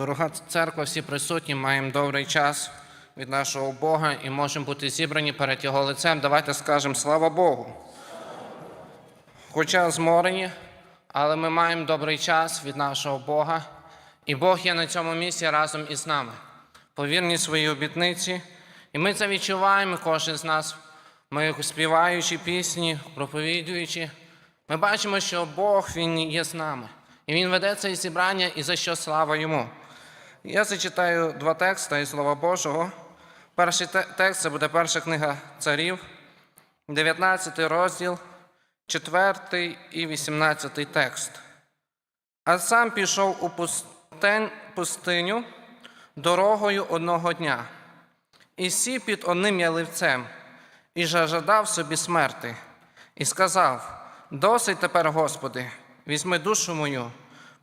Дорога церква, всі присутні, маємо добрий час від нашого Бога і можемо бути зібрані перед Його лицем. Давайте скажемо слава Богу. Хоча зморені, але ми маємо добрий час від нашого Бога, і Бог є на цьому місці разом із нами. Повірні свої обітниці, і ми це відчуваємо, кожен з нас. Ми співаючи пісні, проповідуючи, ми бачимо, що Бог Він є з нами. І Він веде це зібрання, і за що слава йому. Я зачитаю два тексти із Слова Божого. Перший текст це буде перша книга царів, 19 розділ, 4 і 18 текст. А сам пішов у пустень, пустиню дорогою одного дня, і сів під одним яливцем, і жажадав собі смерти, і сказав: Досить тепер, Господи, візьми душу мою,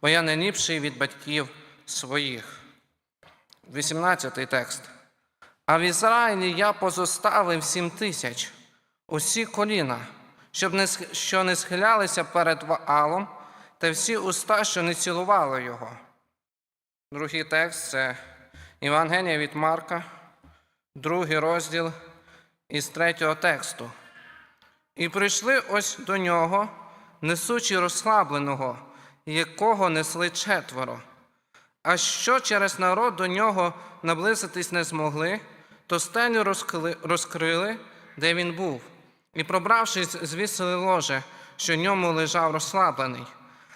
бо я не ліпший від батьків своїх. 18 текст. А в Ізраїлі я позоставив сім тисяч, усі коліна, щоб не, що не схилялися перед Ваалом, та всі уста, що не цілували його. Другий текст це Євангелія від Марка, другий розділ із третього тексту. І прийшли ось до нього, несучи розслабленого, якого несли четверо. А що через народ до нього наблизитись не змогли, то стелю розкрили, де він був, і, пробравшись, звісили ложе, що в ньому лежав розслаблений.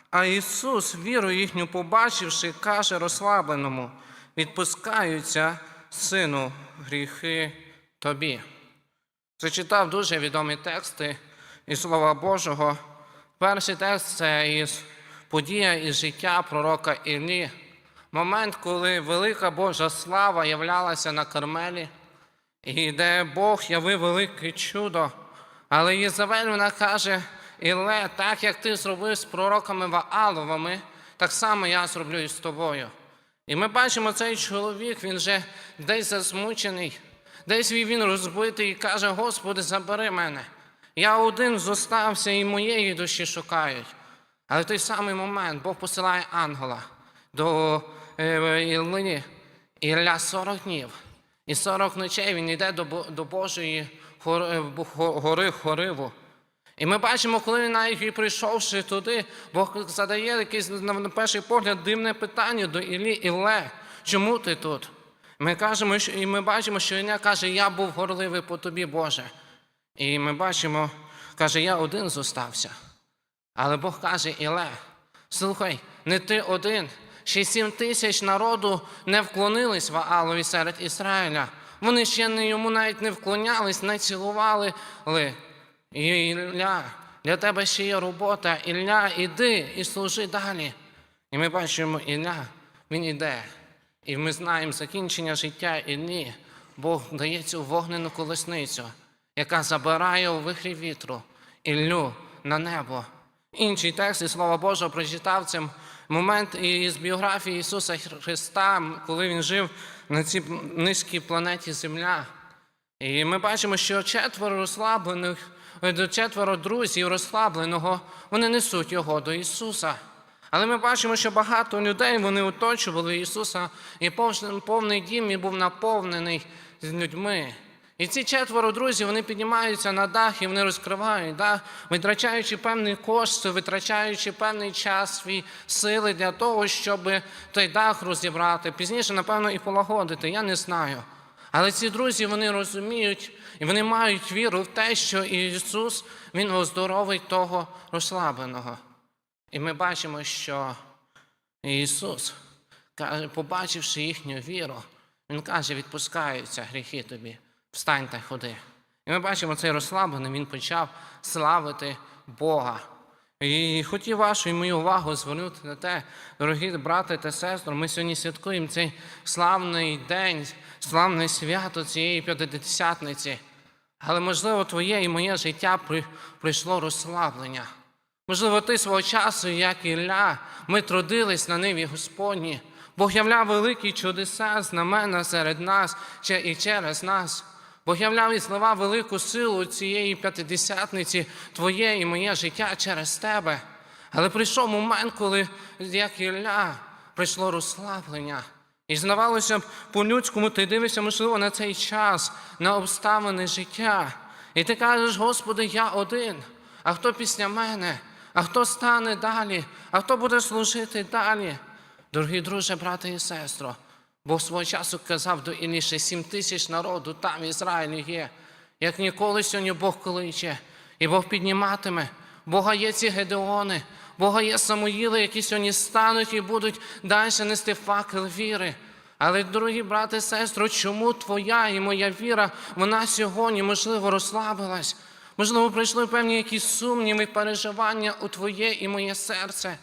А Ісус, віру їхню побачивши, каже розслабленому: відпускаються, сину, гріхи тобі. Зачитав дуже відомі тексти із Слова Божого. Перший текст це із подія із життя пророка Іллі. Момент, коли велика Божа слава являлася на Кармелі, і де Бог явив велике чудо. Але Єзавель вона каже: Ілле, так як ти зробив з пророками Вааловими, так само я зроблю і з тобою. І ми бачимо цей чоловік, він вже десь засмучений, десь він розбитий і каже: Господи, забери мене. Я один зостався і моєї душі шукають. Але в той самий момент Бог посилає ангела до е, Іллі. Ілля 40 днів. І 40 ночей він йде до, Божої е, гори Хориву. І ми бачимо, коли він навіть прийшовши туди, Бог задає якесь на перший погляд дивне питання до Іллі Ілле, чому ти тут? Ми кажемо, і ми бачимо, що Ілля каже, я був горливий по тобі, Боже. І ми бачимо, каже, я один зостався. Але Бог каже, Іле, слухай, не ти один. Ще сім тисяч народу не вклонились Ваалові серед Ізраїля. Вони ще не йому навіть не вклонялись, не цілували. Ілля, для тебе ще є робота. Ілля, іди і служи далі. І ми бачимо, Ілля, він іде. І ми знаємо закінчення життя Іллі. Бог дає цю вогнену колесницю, яка забирає у вихрі вітру Іллю на небо. Інший текст із Слова Божого прочитав цим момент із біографії Ісуса Христа, коли Він жив на цій низькій планеті Земля. І ми бачимо, що четверо розслаблених, е, четверо друзів розслабленого, вони несуть його до Ісуса. Але ми бачимо, що багато людей вони оточували Ісуса, і повний- дім і був наповнений людьми. І ці четверо друзів вони піднімаються на дах і вони розкривають дах, витрачаючи певний кошт, витрачаючи певний час свій сили для того, щоб той дах розібрати. Пізніше, напевно, і полагодити. Я не знаю. Але ці друзі вони розуміють і вони мають віру в те, що Ісус Він оздоровить того розслабленого. І ми бачимо, що Ісус, побачивши їхню віру, Він каже, відпускаються гріхи тобі, встань та ходи. І ми бачимо цей розслаблений, він почав славити Бога. І хотів вашу і мою увагу звернути на те, дорогі брати та сестри, ми сьогодні святкуємо цей славний день, славне свято цієї п'ятидесятниці. Але, можливо, твоє і моє життя прийшло розслаблення. Можливо, ти свого часу, як Ілля, ми трудились на ниві Господні. Бог являв великі чудеса, знамена серед нас і через нас. Бог являв і слова велику силу цієї п'ятидесятниці, твоє і моє життя через тебе. Але прийшов момент, коли, як Ілля, прийшло розслаблення. І здавалося б, по-людському ти дивишся, можливо, на цей час, на обставини життя. І ти кажеш, Господи, я один. А хто після мене? А хто стане далі? А хто буде служити далі? Дорогі друже, брате і сестро, Бог свого часу казав до Іліші, сім тисяч народу там в Ізраїлі є. Як ніколи сьогодні Бог кличе, і Бог підніматиме. Бога є ці Гедеони, Бога є Самуїли, які сьогодні стануть і будуть далі нести факел віри. Але, дорогі брати і сестри, чому твоя і моя віра, вона сьогодні, можливо, розслабилась? Можливо, прийшли певні якісь сумніви, переживання у твоє і моє серце.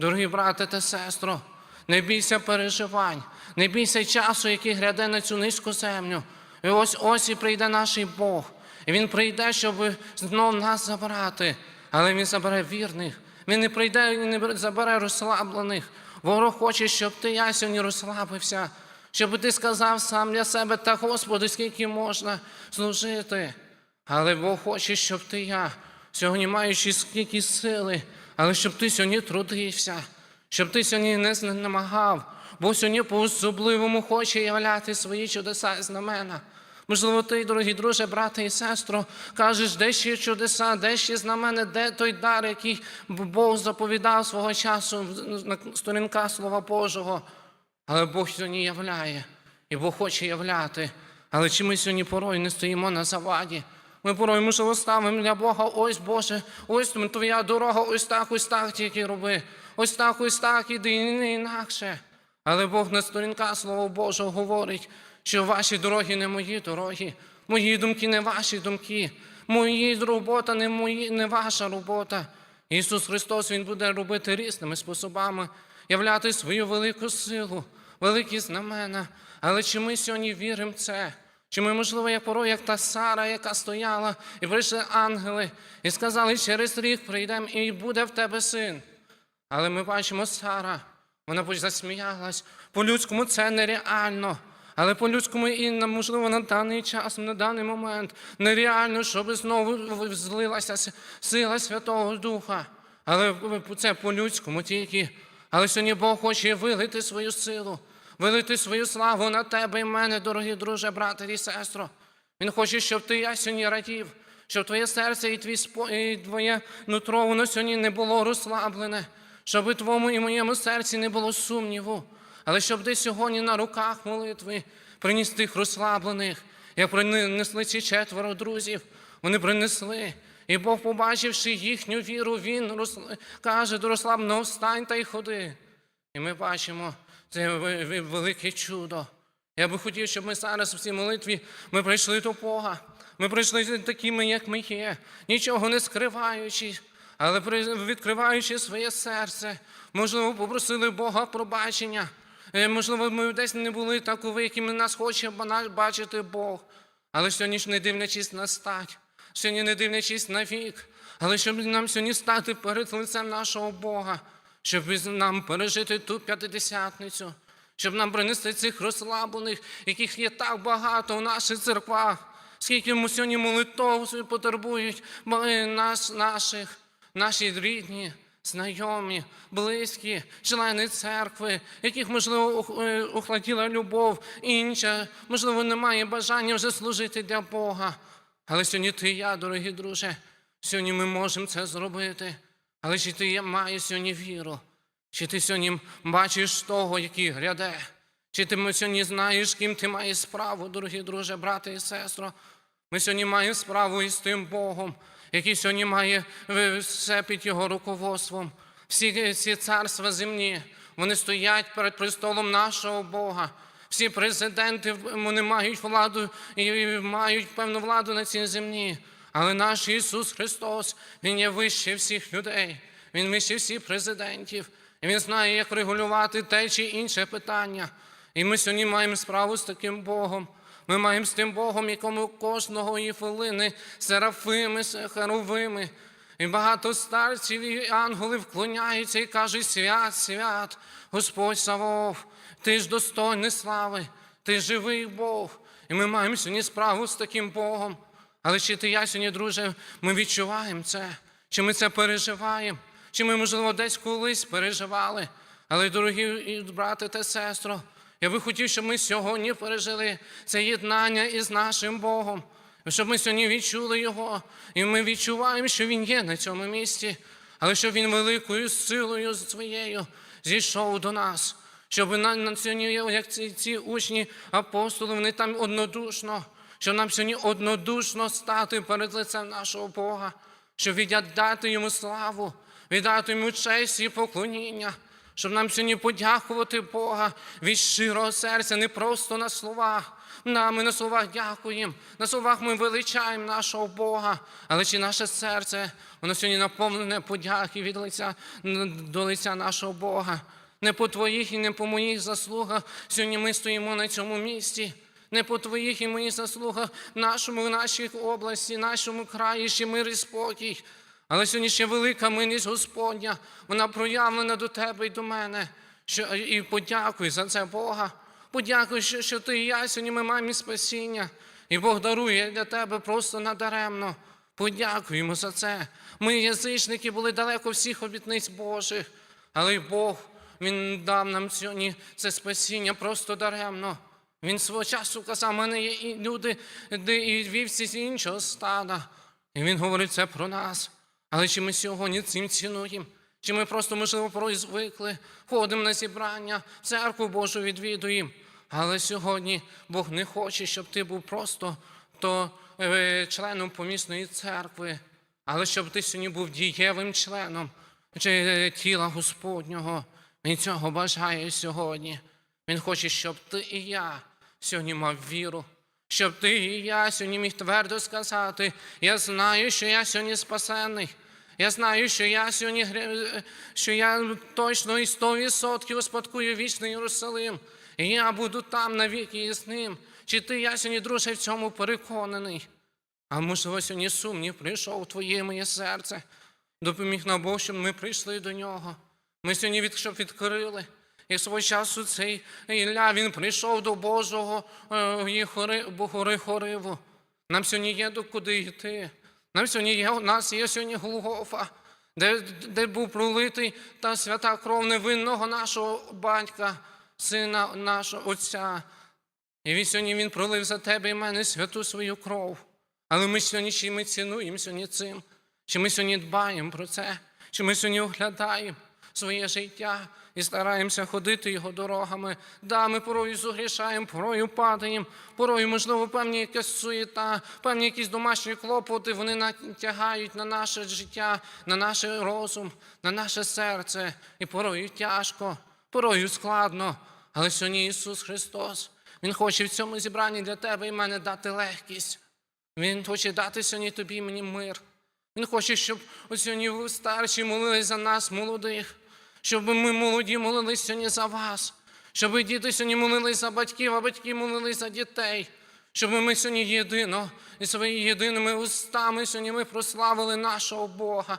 Дорогі брати та сестро, не бійся переживань, не бійся часу, який гряде на цю низьку землю. І ось ось і прийде наш Бог. І Він прийде, щоб знов нас забрати. Але Він забере вірних. Він не прийде і не забере розслаблених. Ворог хоче, щоб ти я сьогодні розслабився, щоб ти сказав сам для себе, та Господи, скільки можна служити. Але Бог хоче, щоб ти я, сьогодні маючи скільки сили, але щоб ти сьогодні трудився, щоб ти сьогодні не знемагав, бо сьогодні по-особливому хоче являти свої чудеса і знамена. Можливо, ти, дорогі друже, брате і сестро, кажеш, де ще чудеса, де ще знамена, де той дар, який Бог заповідав свого часу на сторінках Слова Божого. Але Бог сьогодні являє, і Бог хоче являти. Але чи ми сьогодні порой не стоїмо на заваді? Ми порой, можливо, ставимо для Бога, ось Боже, ось твоя дорога, ось так, ось так тільки роби. Ось так, ось так, іди, і не інакше. Але Бог на сторінках Слова Божого говорить, що ваші дороги не мої дороги, мої думки не ваші думки, мої робота не мої, не ваша робота. Ісус Христос Він буде робити різними способами, являти свою велику силу, великі знамена. Але чи ми сьогодні віримо в це? Чи ми, можливо, як порой, як та Сара, яка стояла, і прийшли ангели, і сказали, через рік прийдемо, і буде в тебе син. Але ми бачимо Сара, вона хоч засміялась. По-людському це нереально. Але по-людському і можливо на даний час, на даний момент нереально, щоб знову злилася сила Святого Духа. Але це по-людському тільки. Але сьогодні Бог хоче вилити свою силу, вилити свою славу на тебе і мене, дорогі друже, брате і сестро. Він хоче, щоб ти я сьогодні радів, щоб твоє серце і твій спо... і твоє нутро воно сьогодні не було розслаблене, щоб у твоєму і моєму серці не було сумніву. Але щоб ти сьогодні на руках молитви приніс тих розслаблених, як принесли ці четверо друзів, вони принесли. І Бог, побачивши їхню віру, Він роз... каже до розслабленого, встань та й ходи. І ми бачимо це велике чудо. Я би хотів, щоб ми зараз в цій молитві ми прийшли до Бога. Ми прийшли такими, як ми є, нічого не скриваючи, але відкриваючи своє серце, можливо, попросили Бога пробачення. Е, Можливо, ми десь не були такові, якими нас хоче бачити Бог. Але сьогодні ж не дивлячись на стать, сьогодні не дивлячись на вік, але щоб нам сьогодні стати перед лицем нашого Бога, щоб нам пережити ту п'ятидесятницю, щоб нам принести цих розслаблених, яких є так багато в наших церквах, скільки ми сьогодні молитов потребують нас, наших, наші рідні знайомі, близькі, члени церкви, яких, можливо, охладіла любов, інша, можливо, немає бажання вже служити для Бога. Але сьогодні ти і я, дорогі друже, сьогодні ми можемо це зробити. Але чи ти маєш сьогодні віру? Чи ти сьогодні бачиш того, який гряде? Чи ти сьогодні знаєш, ким ти маєш справу, дорогі друже, брате і сестро? Ми сьогодні маємо справу із тим Богом, який сьогодні має все під його руководством. Всі ці царства земні, вони стоять перед престолом нашого Бога. Всі президенти вони мають владу і мають певну владу на цій землі. Але наш Ісус Христос, Він є вище всіх людей, Він вище всіх президентів. І Він знає, як регулювати те чи інше питання. І ми сьогодні маємо справу з таким Богом. Ми маємо з тим Богом, якому кожного і хвилини серафими, херовими. І багато старців і ангелів вклоняються і кажуть: свят, свят, Господь Савов, ти ж достойний слави, ти живий Бог. І ми маємо сьогодні справу з таким Богом. Але чи ти я сьогодні, друже, ми відчуваємо це, чи ми це переживаємо, чи ми, можливо, десь колись переживали. Але, дорогі брати та сестро, я би хотів, щоб ми сьогодні пережили це єднання із нашим Богом, щоб ми сьогодні відчули Його, і ми відчуваємо, що Він є на цьому місці, але що Він великою силою своєю зійшов до нас, щоб на сьогодні, як ці, ці учні апостоли, вони там однодушно, щоб нам сьогодні однодушно стати перед лицем нашого Бога, щоб віддати йому славу, віддати йому честь і поклоніння, щоб нам сьогодні подякувати Бога від щирого серця, не просто на словах. На, ми на словах дякуємо, на словах ми величаємо нашого Бога, але чи наше серце, воно сьогодні наповнене подяки від лиця до лиця нашого Бога. Не по твоїх і не по моїх заслугах. Сьогодні ми стоїмо на цьому місці. Не по твоїх і моїх заслугах нашому, в нашій області, нашому краї ще мир і спокій. Але сьогодні ще велика милість Господня, вона проявлена до тебе і до мене. Що, і подякуй за це Бога. Подякуй, що, що ти і я сьогодні ми маємо спасіння. І Бог дарує для тебе просто надаремно. Подякуємо за це. Ми, язичники, були далеко всіх обітниць Божих, але й Бог Він дав нам сьогодні це спасіння просто даремно. Він свого часу казав, мене є і люди, де і вівці з іншого стада. І він говорить це про нас. Але чи ми сьогодні цим цінуємо? Чи ми просто, можливо, порой звикли, ходимо на зібрання, церкву Божу відвідуємо. Але сьогодні Бог не хоче, щоб ти був просто то, е, членом помісної церкви, але щоб ти сьогодні був дієвим членом е, тіла Господнього. Він цього бажає сьогодні. Він хоче, щоб ти і я сьогодні мав віру, щоб ти і я сьогодні міг твердо сказати: я знаю, що я сьогодні спасений. Я знаю, що я сьогодні що я точно і 100% успадкую вічний Єрусалим. І я буду там навіки із ним. Чи ти я сьогодні, друже, в цьому переконаний? А можливо, сьогодні сумнів прийшов у твоє моє серце. Допоміг нам Бог, щоб ми прийшли до нього. Ми сьогодні щоб відкрили. І свого часу цей Ілля, він прийшов до Божого е, хори, гори Хориву. Нам сьогодні є до куди йти. Нам сьогодні є, у нас є сьогодні Голгофа, де, де був пролитий та свята кров невинного нашого батька, сина нашого Отця. І він сьогодні він пролив за тебе і мене святу свою кров. Але ми сьогодні чи ми цінуємо сьогодні цим, чи ми сьогодні дбаємо про це, чи ми сьогодні оглядаємо своє життя і стараємося ходити його дорогами. Да, ми порою зогрішаємо, порою падаємо, порою, можливо, певні якась суєта, певні якісь домашні клопоти, вони натягають на наше життя, на наш розум, на наше серце. І порою тяжко, порою складно. Але сьогодні Ісус Христос, Він хоче в цьому зібранні для тебе і мене дати легкість. Він хоче дати сьогодні тобі мені мир. Він хоче, щоб сьогодні старші молились за нас, молодих, щоб ми молоді молились сьогодні за вас, щоб діти сьогодні молились за батьків, а батьки молились за дітей, щоб ми сьогодні єдино і своїми єдиними устами сьогодні ми прославили нашого Бога,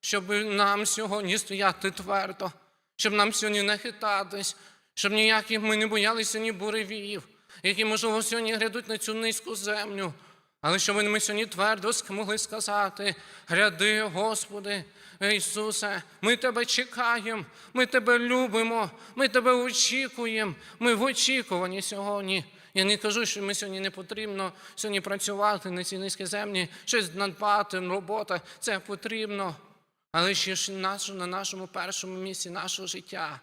щоб нам сьогодні стояти твердо, щоб нам сьогодні не хитатись, щоб ніяких ми не боялися ні буревіїв, які, можливо, сьогодні грядуть на цю низьку землю. Але щоб ми сьогодні твердо могли сказати: гряди, Господи, Ісусе, ми Тебе чекаємо, ми Тебе любимо, ми Тебе очікуємо, ми в очікуванні сьогодні. Я не кажу, що ми сьогодні не потрібно сьогодні працювати на цій низькій землі, щось надбати, робота, це потрібно. Але ще ж на нашому першому місці нашого життя,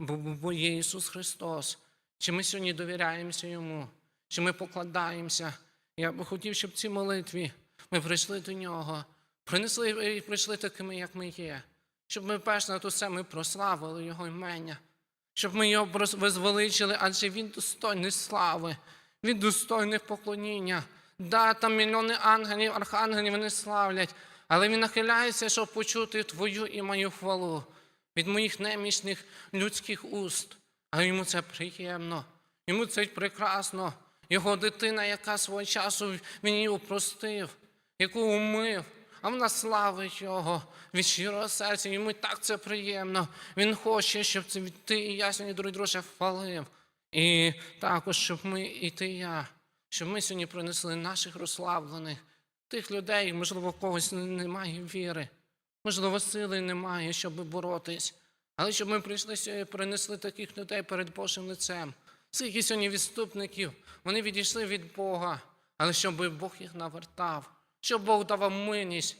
бо, є Ісус Христос. Чи ми сьогодні довіряємося Йому, чи ми покладаємося? Я би хотів, щоб в цій молитві ми прийшли до нього, принесли і прийшли такими, як ми є, щоб ми перш на все ми прославили Його імення, щоб ми його возвеличили, адже Він достойний слави, Він достойний поклоніння. Да, там мільйони ангелів, архангелів вони славлять, але він нахиляється, щоб почути Твою і мою хвалу від моїх немічних людських уст. А йому це приємно, йому це прекрасно. Його дитина, яка свого часу він її упростив, яку умив, а вона славить його від щирого серця. Йому так це приємно. Він хоче, щоб це ти і я сьогодні, дорогі друзі, хвалив. І також, щоб ми і ти, і я, щоб ми сьогодні принесли наших розслаблених, тих людей, можливо, когось немає віри, можливо, сили немає, щоб боротись. Але щоб ми прийшли сьогодні принесли таких людей перед Божим лицем. Скільки сьогодні відступників, вони відійшли від Бога, але щоб Бог їх навертав, щоб Бог давав милість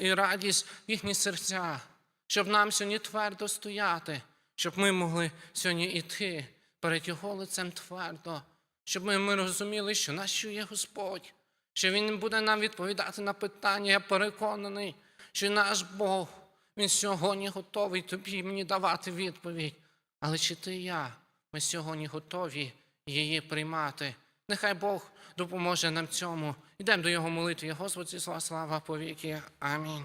і, радість в їхні серця, щоб нам сьогодні твердо стояти, щоб ми могли сьогодні йти перед Його лицем твердо, щоб ми, розуміли, що нас чує Господь, що Він буде нам відповідати на питання. Я переконаний, що наш Бог, Він сьогодні готовий тобі мені давати відповідь. Але чи ти і я, ми сьогодні готові її приймати? Нехай Бог допоможе нам цьому. Йдемо до Його молитви. Господь, слава, слава повіки. Амінь.